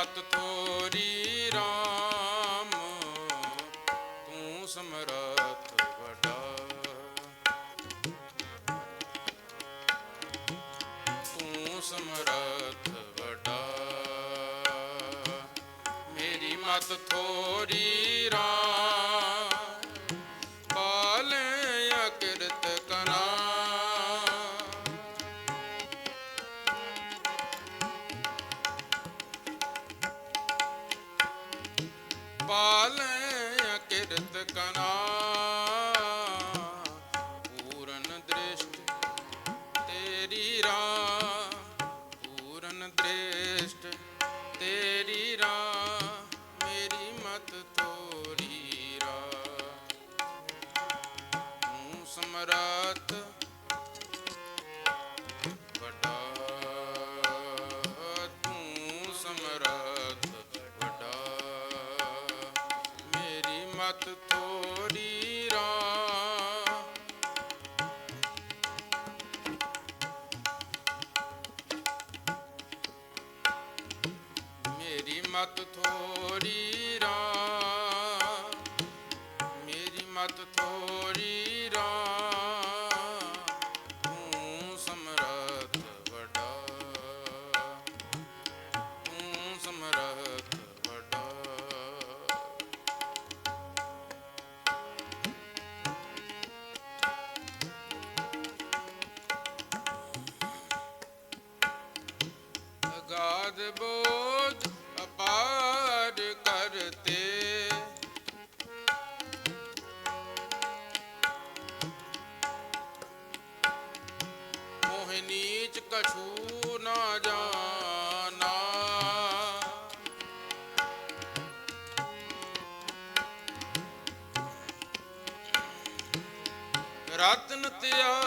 ਮਤ ਥੋਰੀ RAM ਤੂੰ ਸਮਰਥ ਵਡਾ। ਤੂੰ ਸਮਰਥ ਵਡਾ। ਮੇਰੀ ਮਤ ਥੋਰੀ गोपाल ਮੇਰੀ ਮਤ ਤੋਰੀ ਰਾਹ ਮੇਰੀ ਮਤ ਥੋੜੀ ਅਗਾਧ ਬੋਧ ਅਪਾਰ ਕਰਤੇ। ਮੋਹ ਕਛੂ ਨਾ ਜਾਣਾ। ਰਤਨ ਤਿਆ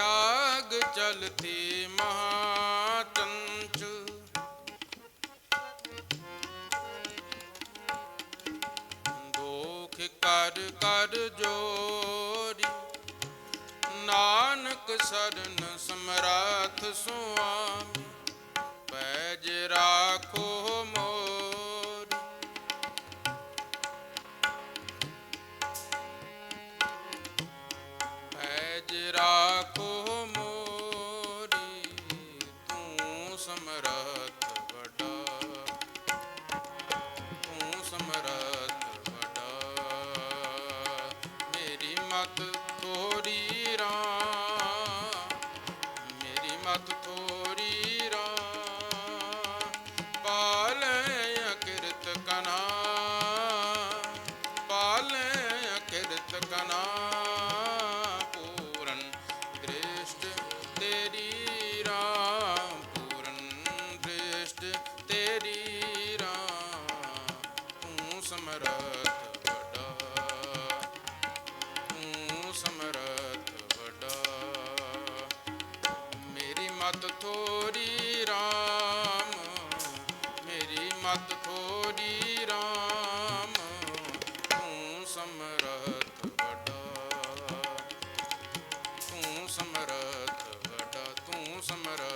ਤਿਆਗ ਚਲਤੀ ਮਹਾਤੰਚ। ਦੋਖ ਕਰ ਕਰ ਜੋਰੀ ਨਾਨਕ ਸਰਨ ਸਮਰਾਥ ਸੁਆਮੀ। ਸਮਰੱਥ ਵੱਡਾ। ਤੂੰ ਸਮਰੱਥ ਵੱਡਾ। ਮੇਰੀ ਮਤ ਥੋਰੀ RAM ਮੇਰੀ ਮਤ ਥੋਰੀ RAM ਤੂੰ ਸਮਰੱਥ ਵੱਡਾ। ਤੂੰ ਸਮਰੱਥ ਵੱਡਾ। ਤੂੰ ਸਮਰੱਥ